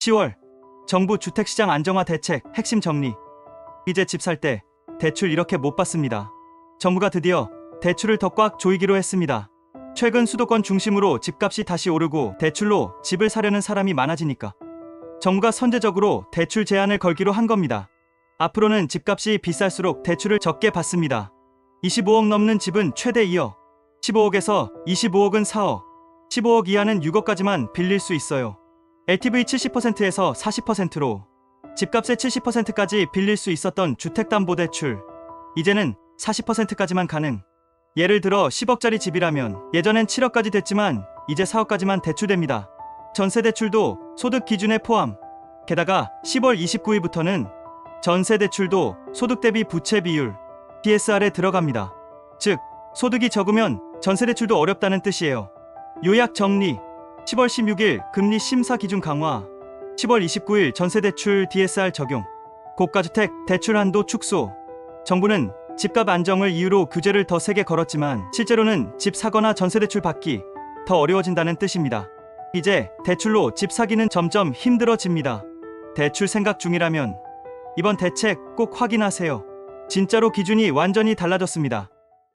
10월 정부 주택시장 안정화 대책 핵심 정리. 이제 집 살 때 대출 이렇게 못 받습니다. 정부가 드디어 대출을 더 꽉 조이기로 했습니다. 최근 수도권 중심으로 집값이 다시 오르고 대출로 집을 사려는 사람이 많아지니까 정부가 선제적으로 대출 제한을 걸기로 한 겁니다. 앞으로는 집값이 비쌀수록 대출을 적게 받습니다. 25억 넘는 집은 최대 2억, 15억에서 25억은 4억, 15억 이하는 6억까지만 빌릴 수 있어요. LTV 70%에서 40%로 집값의 70%까지 빌릴 수 있었던 주택담보대출. 이제는 40%까지만 가능. 예를 들어 10억짜리 집이라면 예전엔 7억까지 됐지만 이제 4억까지만 대출됩니다. 전세 대출도 소득 기준에 포함. 게다가 10월 29일부터는 전세 대출도 소득 대비 부채 비율 DSR에 들어갑니다. 즉, 소득이 적으면 전세 대출도 어렵다는 뜻이에요. 요약 정리. 10월 16일 금리 심사 기준 강화. 10월 29일 전세대출 DSR 적용. 고가주택 대출 한도 축소. 정부는 집값 안정을 이유로 규제를 더 세게 걸었지만 실제로는 집 사거나 전세대출 받기 더 어려워진다는 뜻입니다. 이제 대출로 집 사기는 점점 힘들어집니다. 대출 생각 중이라면 이번 대책 꼭 확인하세요. 진짜로 기준이 완전히 달라졌습니다.